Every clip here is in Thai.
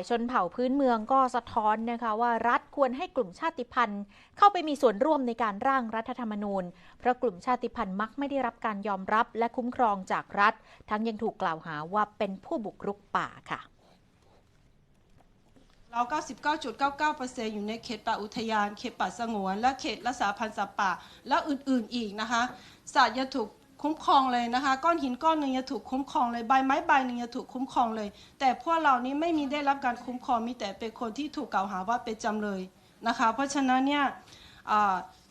ายชนเผ่าพื้นเมืองก็สะท้อนนะคะว่ารัฐควรให้กลุ่มชาติพันธุ์ เข้าไปมีส่วนร่วมในการร่างรัฐธรรมนูญ เพราะกลุ่มชาติพันธุ์มักไม่ได้รับการยอมรับและคุ้มครองจากรัฐ ทั้งยังถูกกล่าวหาว่าเป็นผู้บุกรุกป่าค่ะเรา99.99%อยู่ในเขตป่าอุทยาน เขตป่าสงวน และเขตรักษาพันธุ์สัตว์ป่า และอื่นๆอีกนะคะ สัตว์จะถูก คุ้มครองเลยนะคะ ก้อนหินก้อนหนึ่งจะถูกคุ้มครองเลยใบไม้ใบหนึ่งจะถูกคุ้มครองเลย แต่พวกเรานี้ไม่มีได้รับการคุ้มครองมีแต่เป็นคนที่ถูกกล่าวหาว่าเป็นจำเลยนะคะ เพราะฉะนั้นเนี่ย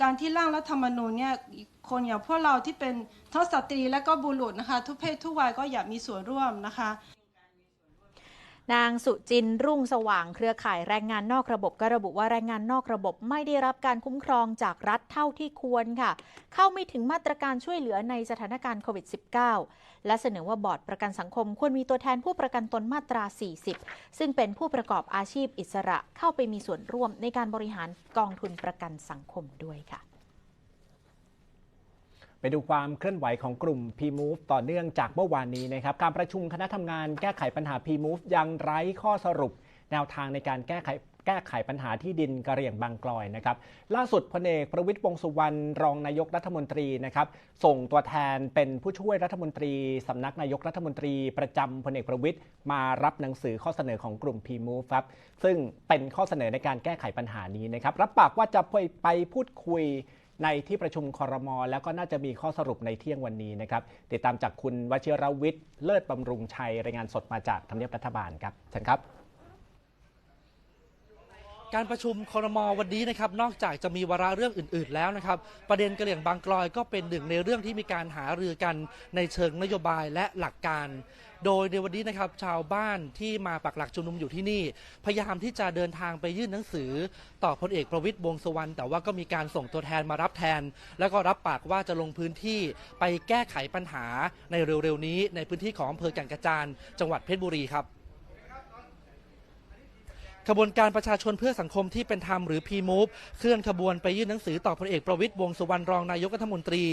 การที่ร่างรัฐธรรมนูญเนี่ยคนอย่างพวกเราที่เป็นทั้งสตรีและก็บุรุษนะคะ ทุกเพศทุกวัยก็อยากมีส่วนร่วมนะคะ นางสุจินรุ่งสว่างเครือข่ายแรงงานนอกระบบก็ระบุว่าแรงงานนอกระบบไม่ได้รับการคุ้มครองจากรัฐเท่าที่ควรค่ะ เข้าไม่ถึงมาตรการช่วยเหลือในสถานการณ์โควิด -19 และเสนอว่าบอร์ดประกันสังคมควรมีตัวแทนผู้ประกันตนมาตรา 40 ซึ่งเป็นผู้ประกอบอาชีพอิสระเข้าไปมีส่วนร่วมในการบริหารกองทุนประกันสังคมด้วยค่ะ ไปดูความเคลื่อนไหวของกลุ่ม P-Move ต่อเนื่องจากเมื่อวานนี้นะครับ การประชุมคณะทำงานแก้ไขปัญหา P-Move ยังไร้ข้อสรุป แนวทางในการแก้ไขแก้ไขปัญหาที่ดินกระเหรี่ยงบางกลอยนะครับ ล่าสุดพลเอกประวิตยวงสุวรรณรองนายกรัฐมนตรีนะครับ ส่งตัวแทนเป็นผู้ช่วยรัฐมนตรีสำนักนายกรัฐมนตรีประจำพลเอกประวิตยมารับหนังสือข้อเสนอของกลุ่ม P-Move ครับซึ่งเป็นข้อเสนอในการแก้ไขปัญหานี้นะครับ รับปากว่าจะไปไปพูดคุย ในที่ประชุมคอรมอแล้วก็น่าจะมีข้อสรุปในเที่ยงวันนี้นะครับ ติดตามจากคุณวชิรวิทย์เลิศบำรุงชัยรายงานสดมาจากทำเนียบรัฐบาลครับเชิญครับ การประชุมครมวันนี้นะครับนอกจากจะมีวาระเรื่องอื่น ๆ แล้วนะครับ ประเด็นกระเหลี่ยงบางกลอยก็เป็นหนึ่งในเรื่องที่มีการหารือกันในเชิงนโยบายและหลักการ โดยในวันนี้นะครับชาวบ้านที่มาปักหลักชุมนุมอยู่ที่นี่ พยายามที่จะเดินทางไปยื่นหนังสือ ต่อพลเอกประวิตยวงสุวรรณแต่ว่าก็มีการส่งตัวแทนมารับแทน แล้วก็รับปากว่าจะลงพื้นที่ไปแก้ไขปัญหาในเร็วๆนี้ ในพื้นที่ของอำเภอแก่งกระจานจังหวัดเพชรบุรีครับ ขบวนการประชาชนเพื่อสังคมที่เป็นธรรมหรือ P-Move เคลื่อนขบวนไปยื่นหนังสือต่อพลเอกประวิตยวงสุวรรณรองนายกรัฐมนตรี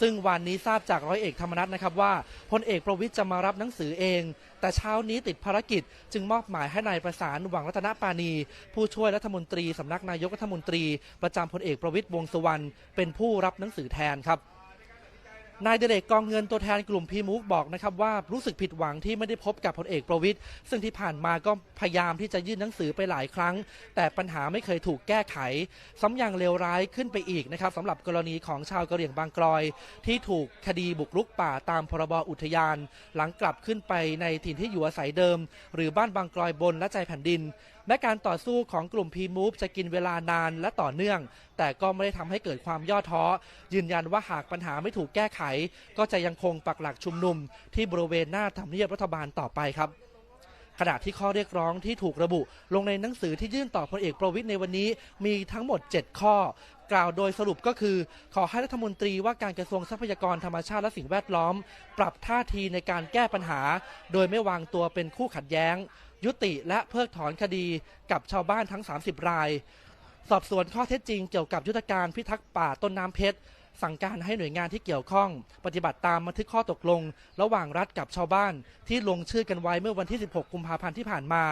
ซึ่งวันนี้ทราบจากร้อยเอกธรรมนัฐนะครับว่าพลเอกประวิตยจะมารับหนังสือเอง แต่เช้านี้ติดภารกิจ จึงมอบหมายให้นายประสานหวังรัตนปานีผู้ช่วยรัฐมนตรีสำนักนายกรัฐมนตรี ประจำพลเอกประวิตยวงสุวรรณเป็นผู้รับหนังสือแทนครับ นายเดเรกกองเงินตัวแทนกลุ่มพีมูฟบอกนะครับว่ารู้สึกผิดหวังที่ไม่ได้พบกับพลเอกประวิตยซึ่งที่ผ่านมาก็พยายามที่จะยื่นหนังสือไปหลายครั้ง แต่ปัญหาไม่เคยถูกแก้ไขซ้ำยังเลวร้ายขึ้นไปอีกนะครับสำหรับกรณีของชาวกะเหรี่ยงบางกลอย ที่ถูกคดีบุกรุกป่าตามพรบอุทยาน หลังกลับขึ้นไปในถิ่นที่อยู่อาศัยเดิม หรือบ้านบางกลอยบนและใจแผ่นดินแม้การต่อสู้ของกลุ่ม P-Move จะกินเวลานานและต่อเนื่อง แต่ก็ไม่ได้ทำให้เกิดความย่อท้อยืนยันว่าหากปัญหาไม่ถูกแก้ไขก็จะยังคงปักหลักชุมนุม ที่บริเวณหน้าทำเนียบรัฐบาลต่อไปครับขณะที่ข้อเรียกร้องที่ถูกระบุ ลงในหนังสือที่ยื่นต่อพลเอกประวิตยในวันนี้มีทั้งหมด 7 ข้อ กล่าวโดยสรุปก็คือ ขอให้รัฐมนตรีว่าการกระทรวงทรัพยากรธรรมชาติและสิ่งแวดล้อม ปรับท่าทีในการแก้ปัญหา โดยไม่วางตัวเป็นคู่ขัดแย้ง ยุติและเพิกถอนคดีกับชาวบ้านทั้ง 30 ราย สอบสวนข้อเท็จจริงเกี่ยวกับยุทธการพิทักษ์ป่าต้นน้ำเพชร สั่งการให้หน่วยงานที่เกี่ยวข้อง ปฏิบัติตามบันทึกข้อตกลง ระหว่างรัฐกับชาวบ้าน ที่ลงชื่อกันไว้เมื่อวันที่ 16 กุมภาพันธ์ที่ผ่านมา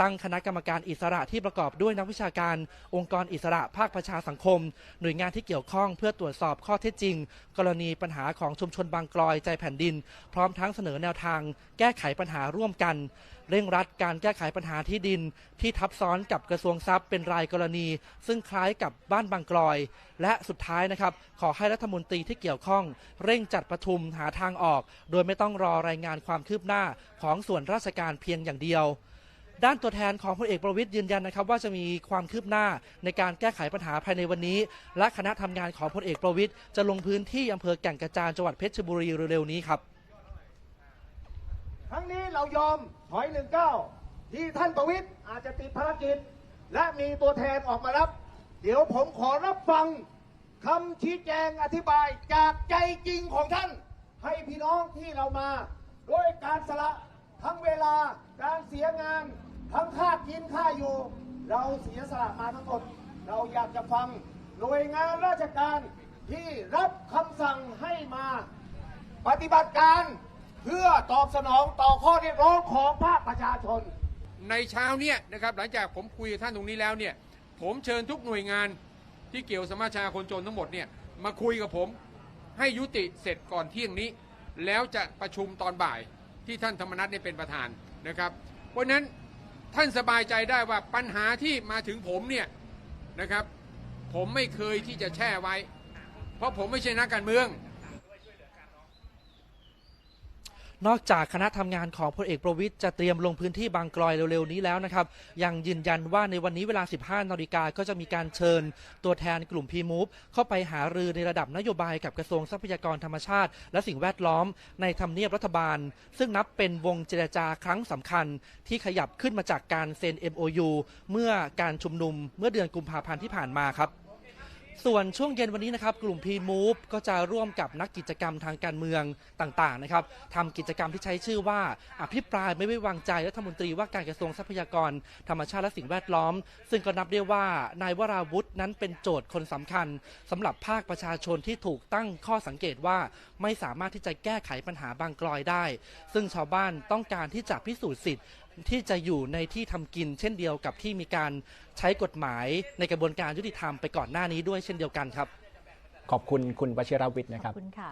ตั้งคณะกรรมการอิสระที่ประกอบด้วยนักวิชาการ องค์กรอิสระภาคประชาสังคม หน่วยงานที่เกี่ยวข้องเพื่อตรวจสอบข้อเท็จจริง กรณีปัญหาของชุมชนบางกลอยใจแผ่นดิน พร้อมทั้งเสนอแนวทาง แก้ไขปัญหาร่วมกัน เร่งรัดการแก้ไขปัญหาที่ดิน ที่ทับซ้อนกับกระทรวงทรัพย์เป็นรายกรณี ซึ่งคล้ายกับบ้านบางกลอย และสุดท้ายนะครับขอให้รัฐมนตรีที่เกี่ยวข้อง เร่งจัดประชุมหาทางออก โดยไม่ต้องรอรายงานความคืบหน้าของส่วนราชการเพียงอย่างเดียว ด้านตัวแทนของพลเอกประวิตยยืนยันนะครับว่าจะมีความคืบหน้าในการแก้ไขปัญหาภายในวันนี้ และคณะทำงานของพลเอกประวิตยจะลงพื้นที่อำเภอแก่งกระจานจังหวัดเพชรบุรีเร็วๆนี้ครับครั้งนี้เรายอมถอยหนึ่งเก้าที่ท่านประวิทย์อาจจะติดภารกิจ และมีตัวแทนออกมารับ เดี๋ยวผมขอรับฟังคำชี้แจงอธิบายจากใจจริงของท่าน ให้พี่น้องที่เรามา ด้วยการสละทั้งเวลาการเสียงาน ทั้งค่ากินค่าอยู่ เราเสียสละมาทั้งหมดเราอยากจะฟังหน่วยงานราชการที่รับคำสั่งให้มา ปฏิบัติการเพื่อตอบสนองต่อข้อเรียกร้องของภาคประชาชน ในเช้าเนี่ยนะครับหลังจากผมคุยกับท่านตรงนี้แล้วเนี่ยผมเชิญทุกหน่วยงานที่เกี่ยวสมาชาคนจนทั้งหมดเนี่ยมาคุยกับผมให้ยุติเสร็จก่อนเที่ยงนี้ แล้วจะประชุมตอนบ่ายที่ท่านธรรมนัฐเนี่ยเป็นประธานนะครับ เพราะฉะนั้น ท่านสบายใจได้ว่าปัญหาที่มาถึงผมเนี่ยนะครับ ผมไม่เคยที่จะแช่ไว้ เพราะผมไม่ใช่นักการเมือง นอกจากคณะทำงานของพลเอกประวิทย์จะเตรียมลงพื้นที่บางกลอยเร็วๆนี้แล้วนะครับ ยังยืนยันว่าในวันนี้เวลา 15 นาฬิกาก็จะมีการเชิญ ตัวแทนกลุ่มพีมูฟเข้าไปหารือในระดับนโยบายกับกระทรวงทรัพยากรธรรมชาติ และสิ่งแวดล้อมในทำเนียบรัฐบาล ซึ่งนับเป็นวงเจรจาครั้งสำคัญ ที่ขยับขึ้นมาจากการเซ็น MOU เมื่อการชุมนุมเมื่อเดือนกุมภาพันธ์ที่ผ่านมาครับ ส่วนช่วงเย็นวันนี้นะครับกลุ่ม P-Move ก็จะร่วมกับนักกิจกรรมทางการเมืองต่างๆนะครับทำกิจกรรมที่ใช้ชื่อว่า อภิปรายไม่ไว้วางใจรัฐมนตรีว่าการกระทรวงทรัพยากร ธรรมชาติและสิ่งแวดล้อม ซึ่งก็นับได้ว่า นายวราวุธนั้นเป็นโจทย์คนสำคัญสำหรับภาคประชาชนที่ถูกตั้งข้อสังเกตว่าไม่สามารถที่จะแก้ไขปัญหาบางกลอยได้ ซึ่งชาวบ้านต้องการที่จะพิสูจน์สิทธิ์ ที่จะอยู่ในที่ทำกิน เช่นเดียวกับที่มีการใช้กฎหมายในกระบวนการยุติธรรมไปก่อนหน้านี้ด้วยเช่นเดียวกันครับ ขอบคุณคุณวชิรวิทย์ขนะคอรับบคุณค่ะ